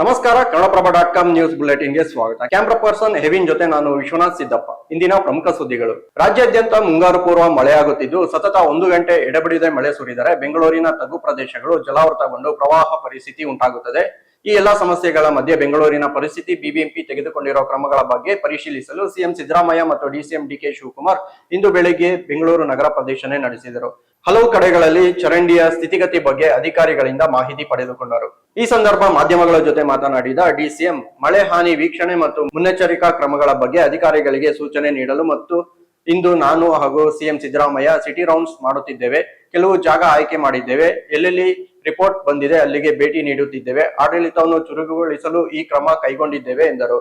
ನಮಸ್ಕಾರ, Kannadaprabha dot com news ಬುಲೆಟಿನ್ಗೆ ಸ್ವಾಗತ. ಕ್ಯಾಮ್ರಾ ಪರ್ಸನ್ ಹೆವಿನ್ ಜೊತೆ ನಾನು ವಿಶ್ವನಾಥ್ ಸಿದ್ದಪ್ಪ. ಇಂದಿನ ಪ್ರಮುಖ ಸುದ್ದಿಗಳು. ರಾಜ್ಯಾದ್ಯಂತ ಮುಂಗಾರು ಪೂರ್ವ ಮಳೆಯಾಗುತ್ತಿದ್ದು, ಸತತ ಒಂದು ಗಂಟೆ ಎಡಬಿಡದೆ ಮಳೆ ಸುರಿದರೆ ಬೆಂಗಳೂರಿನ ತಗ್ಗು ಪ್ರದೇಶಗಳು ಜಲಾವೃತಗೊಂಡು ಪ್ರವಾಹ ಪರಿಸ್ಥಿತಿ ಉಂಟಾಗುತ್ತದೆ. ಈ ಎಲ್ಲಾ ಸಮಸ್ಯೆಗಳ ಮಧ್ಯೆ ಬೆಂಗಳೂರಿನ ಪರಿಸ್ಥಿತಿ ಬಿಬಿಎಂಪಿ ತೆಗೆದುಕೊಂಡಿರುವ ಕ್ರಮಗಳ ಬಗ್ಗೆ ಪರಿಶೀಲಿಸಲು ಸಿಎಂ ಸಿದ್ದರಾಮಯ್ಯ ಮತ್ತು ಡಿಸಿಎಂ ಡಿಕೆ ಶಿವಕುಮಾರ್ ಇಂದು ಬೆಳಗ್ಗೆ ಬೆಂಗಳೂರು ನಗರ ಪ್ರದರ್ಶನ ನಡೆಸಿದರು. ಹಲವು ಕಡೆಗಳಲ್ಲಿ ಚರಂಡಿಯ ಸ್ಥಿತಿಗತಿ ಬಗ್ಗೆ ಅಧಿಕಾರಿಗಳಿಂದ ಮಾಹಿತಿ ಪಡೆದುಕೊಂಡರು. ಈ ಸಂದರ್ಭ ಮಾಧ್ಯಮಗಳ ಜೊತೆ ಮಾತನಾಡಿದ ಡಿಸಿಎಂ, ಮಳೆ ಹಾನಿ ವೀಕ್ಷಣೆ ಮತ್ತು ಮುನ್ನೆಚ್ಚರಿಕಾ ಕ್ರಮಗಳ ಬಗ್ಗೆ ಅಧಿಕಾರಿಗಳಿಗೆ ಸೂಚನೆ ನೀಡಲು ಮತ್ತು ಇಂದು ನಾನು ಹಾಗೂ ಸಿಎಂ ಸಿದ್ದರಾಮಯ್ಯ ಸಿಟಿ ರೌಂಡ್ಸ್ ಮಾಡುತ್ತಿದ್ದೇವೆ. ಕೆಲವು ಜಾಗ ಆಯ್ಕೆ ಮಾಡಿದ್ದೇವೆ. ಎಲ್ಲೆಲ್ಲಿ ರಿಪೋರ್ಟ್ ಬಂದಿದೆ, ಅಲ್ಲಿಗೆ ಭೇಟಿ ನೀಡುತ್ತಿದ್ದೇವೆ. ಆಡಳಿತವನ್ನು ಚುರುಕುಗೊಳಿಸಲು ಈ ಕ್ರಮ ಕೈಗೊಂಡಿದ್ದೇವೆ, ಎಂದರು.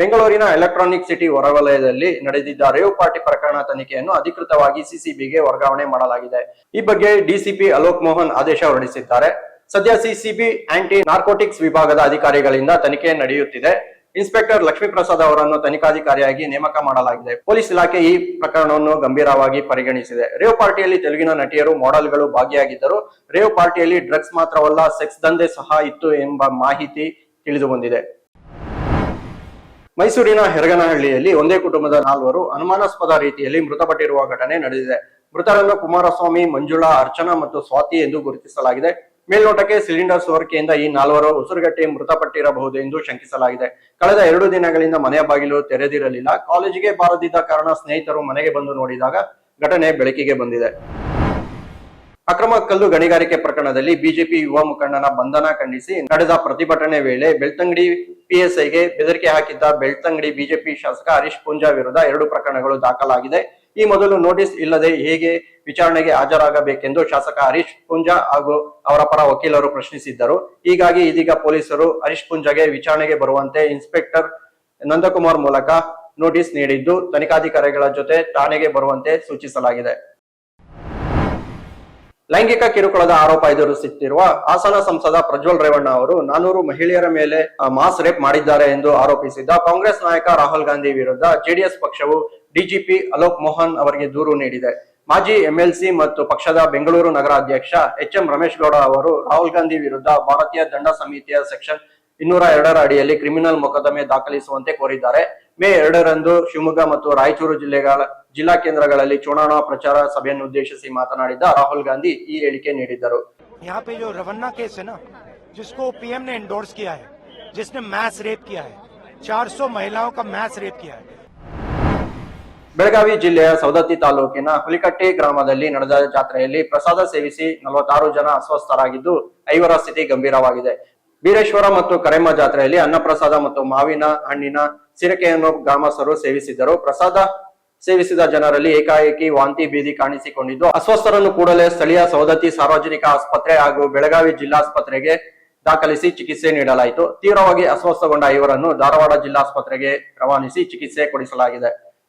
ಬೆಂಗಳೂರಿನ ಎಲೆಕ್ಟ್ರಾನಿಕ್ ಸಿಟಿ ಹೊರವಲಯದಲ್ಲಿ ನಡೆದಿದ್ದ ರೇವ್ ಪಾರ್ಟಿ ಪ್ರಕರಣ ತನಿಖೆಯನ್ನು ಅಧಿಕೃತವಾಗಿ ಸಿಸಿಬಿಗೆ ವರ್ಗಾವಣೆ ಮಾಡಲಾಗಿದೆ. ಈ ಬಗ್ಗೆ ಡಿಸಿಪಿ ಅಲೋಕ್ ಮೋಹನ್ ಆದೇಶ ಹೊರಡಿಸಿದ್ದಾರೆ. ಸದ್ಯ ಸಿಸಿಬಿ ಆಂಟಿ ನಾರ್ಕೋಟಿಕ್ಸ್ ವಿಭಾಗದ ಅಧಿಕಾರಿಗಳಿಂದ ತನಿಖೆ ನಡೆಯುತ್ತಿದೆ. ಇನ್ಸ್ಪೆಕ್ಟರ್ ಲಕ್ಷ್ಮೀ ಪ್ರಸಾದ್ ಅವರನ್ನು ತನಿಖಾಧಿಕಾರಿಯಾಗಿ ನೇಮಕ ಮಾಡಲಾಗಿದೆ. ಪೊಲೀಸ್ ಇಲಾಖೆ ಈ ಪ್ರಕರಣವನ್ನು ಗಂಭೀರವಾಗಿ ಪರಿಗಣಿಸಿದೆ. ರೇವ್ ಪಾರ್ಟಿಯಲ್ಲಿ ತೆಲುಗಿನ ನಟಿಯರು, ಮಾಡಲ್ಗಳು ಭಾಗಿಯಾಗಿದ್ದರು ರೇವ್ ಪಾರ್ಟಿಯಲ್ಲಿ ಡ್ರಗ್ಸ್ ಮಾತ್ರವಲ್ಲ, ಸೆಕ್ಸ್ ದಂಧೆ ಸಹ ಇತ್ತು ಎಂಬ ಮಾಹಿತಿ ತಿಳಿದು ಬಂದಿದೆ ಮೈಸೂರಿನ ಹೆರಗನಹಳ್ಳಿಯಲ್ಲಿ ಒಂದೇ ಕುಟುಂಬದ ನಾಲ್ವರು ಅನುಮಾನಾಸ್ಪದ ರೀತಿಯಲ್ಲಿ ಮೃತಪಟ್ಟಿರುವ ಘಟನೆ ನಡೆದಿದೆ. ಮೃತರನ್ನು ಕುಮಾರಸ್ವಾಮಿ, ಮಂಜುಳಾ, ಅರ್ಚನಾ ಮತ್ತು ಸ್ವಾತಿ ಎಂದು ಗುರುತಿಸಲಾಗಿದೆ. ಮೇಲ್ನೋಟಕ್ಕೆ ಸಿಲಿಂಡರ್ ಸೋರಿಕೆಯಿಂದ ಈ ನಾಲ್ವರು ಉಸಿರುಗಟ್ಟಿ ಮೃತಪಟ್ಟಿರಬಹುದು ಎಂದು ಶಂಕಿಸಲಾಗಿದೆ. ಕಳೆದ ಎರಡು ದಿನಗಳಿಂದ ಮನೆಯ ಬಾಗಿಲು ತೆರೆದಿರಲಿಲ್ಲ. ಕಾಲೇಜಿಗೆ ಬಾರದಿದ್ದ ಕಾರಣ ಸ್ನೇಹಿತರು ಮನೆಗೆ ಬಂದು ನೋಡಿದಾಗ ಘಟನೆ ಬೆಳಕಿಗೆ ಬಂದಿದೆ. ಅಕ್ರಮ ಕಲ್ಲು ಗಣಿಗಾರಿಕೆ ಪ್ರಕರಣದಲ್ಲಿ ಬಿಜೆಪಿ ಯುವ ಮುಖಂಡನ ಬಂಧನ ಖಂಡಿಸಿ ನಡೆದ ಪ್ರತಿಭಟನೆ ವೇಳೆ ಬೆಳ್ತಂಗಡಿ ಪಿಎಸ್ಐಗೆ ಬೆದರಿಕೆ ಹಾಕಿದ್ದ ಬೆಳ್ತಂಗಡಿ ಬಿಜೆಪಿ ಶಾಸಕ ಹರೀಶ್ ಪೂಂಜಾ ವಿರುದ್ಧ ಎರಡು ಪ್ರಕರಣಗಳು ದಾಖಲಾಗಿದೆ. ಈ ಮೊದಲು ನೋಟಿಸ್ ಇಲ್ಲದೆ ಹೇಗೆ ವಿಚಾರಣೆಗೆ ಹಾಜರಾಗಬೇಕೆಂದು ಶಾಸಕ ಹರೀಶ್ ಪುಂಜಾ ಹಾಗೂ ಅವರ ಪರ ವಕೀಲರು ಪ್ರಶ್ನಿಸಿದ್ದರು. ಹೀಗಾಗಿ ಇದೀಗ ಪೊಲೀಸರು ಹರೀಶ್ ಪುಂಜಾಗೆ ವಿಚಾರಣೆಗೆ ಬರುವಂತೆ ಇನ್ಸ್ಪೆಕ್ಟರ್ ನಂದಕುಮಾರ್ ಮೂಲಕ ನೋಟಿಸ್ ನೀಡಿದ್ದು, ತನಿಖಾಧಿಕಾರಿಗಳ ಜೊತೆ ಠಾಣೆಗೆ ಬರುವಂತೆ ಸೂಚಿಸಲಾಗಿದೆ. ಲೈಂಗಿಕ ಕಿರುಕುಳದ ಆರೋಪ ಎದುರಿಸುತ್ತಿರುವ ಹಾಸನ ಸಂಸದ ಪ್ರಜ್ವಲ್ ರೇವಣ್ಣ ಅವರು, ನಾನೂರು ಮಹಿಳೆಯರ ಮೇಲೆ ಮಾಸ್ ರೇಪ್ ಮಾಡಿದ್ದಾರೆ ಎಂದು ಆರೋಪಿಸಿದ್ದ ಕಾಂಗ್ರೆಸ್ ನಾಯಕ ರಾಹುಲ್ ಗಾಂಧಿ ವಿರುದ್ಧ ಜೆಡಿಎಸ್ ಪಕ್ಷವು ಡಿಜಿಪಿ ಅಲೋಕ್ ಮೋಹನ್ ಅವರಿಗೆ ದೂರು ನೀಡಿದೆ ಮಾಜಿ ಎಂಎಲ್ಸಿ ಮತ್ತು ಪಕ್ಷದ ಬೆಂಗಳೂರು ನಗರ ಅಧ್ಯಕ್ಷ ಎಚ್ ಎಂ ರಮೇಶ್ ಗೌಡ ಅವರು ರಾಹುಲ್ ಗಾಂಧಿ ವಿರುದ್ಧ ಭಾರತೀಯ ದಂಡ ಸಮಿತಿಯ ಸೆಕ್ಷನ್ ಇನ್ನೂರ ಎರಡರ ಅಡಿಯಲ್ಲಿ ಕ್ರಿಮಿನಲ್ ಮೊಕದ್ದಮೆ ದಾಖಲಿಸುವಂತೆ ಕೋರಿದ್ದಾರೆ ಮೇ ಎರಡರಂದು ಶಿವಮೊಗ್ಗ ಮತ್ತು ರಾಯಚೂರು ಜಿಲ್ಲೆಗಳ ಜಿಲ್ಲಾ ಕೇಂದ್ರಗಳಲ್ಲಿ ಚುನಾವಣಾ ಪ್ರಚಾರ ಸಭೆಯನ್ನು ಉದ್ದೇಶಿಸಿ ಮಾತನಾಡಿದ ರಾಹುಲ್ ಗಾಂಧಿ ಈ ಹೇಳಿಕೆ ನೀಡಿದ್ದರು यहाँ पे जो रवन्ना केस है ना जिसको पीएम ने एंडोर्स किया है जिसने मैस रेप किया है 400 महिलाओं का मैस रेप किया है ಬೆಳಗಾವಿ ಜಿಲ್ಲೆಯ ಸವದತ್ತಿ ತಾಲೂಕಿನ ಹುಲಿಕಟ್ಟಿ ಗ್ರಾಮದಲ್ಲಿ ನಡೆದ ಜಾತ್ರೆಯಲ್ಲಿ ಪ್ರಸಾದ ಸೇವಿಸಿ ನಲವತ್ತಾರು ಜನ ಅಸ್ವಸ್ಥರಾಗಿದ್ದು ಐವರ ಸ್ಥಿತಿ ಗಂಭೀರವಾಗಿದೆ. ಬೀರೇಶ್ವರ ಮತ್ತು ಕರೆಮ್ಮ ಜಾತ್ರೆಯಲ್ಲಿ ಅನ್ನಪ್ರಸಾದ ಮತ್ತು ಮಾವಿನ ಹಣ್ಣಿನ ಸಿರಕೆಯನ್ನು ಗ್ರಾಮಸ್ಥರು ಸೇವಿಸಿದ್ದರು. ಪ್ರಸಾದ ಸೇವಿಸಿದ ಜನರಲ್ಲಿ ಏಕಾಏಕಿ ವಾಂತಿ ಬೀದಿ ಕಾಣಿಸಿಕೊಂಡಿದ್ದು, ಅಸ್ವಸ್ಥರನ್ನು ಕೂಡಲೇ ಸ್ಥಳೀಯ ಸವದತ್ತಿ ಸಾರ್ವಜನಿಕ ಆಸ್ಪತ್ರೆ ಹಾಗೂ ಬೆಳಗಾವಿ ಜಿಲ್ಲಾಸ್ಪತ್ರೆಗೆ ದಾಖಲಿಸಿ ಚಿಕಿತ್ಸೆ ನೀಡಲಾಯಿತು. ತೀವ್ರವಾಗಿ ಅಸ್ವಸ್ಥಗೊಂಡ ಐವರನ್ನು ಧಾರವಾಡ ಜಿಲ್ಲಾಸ್ಪತ್ರೆಗೆ ರವಾನಿಸಿ ಚಿಕಿತ್ಸೆ ಕೊಡಿಸಲಾಗಿದೆ.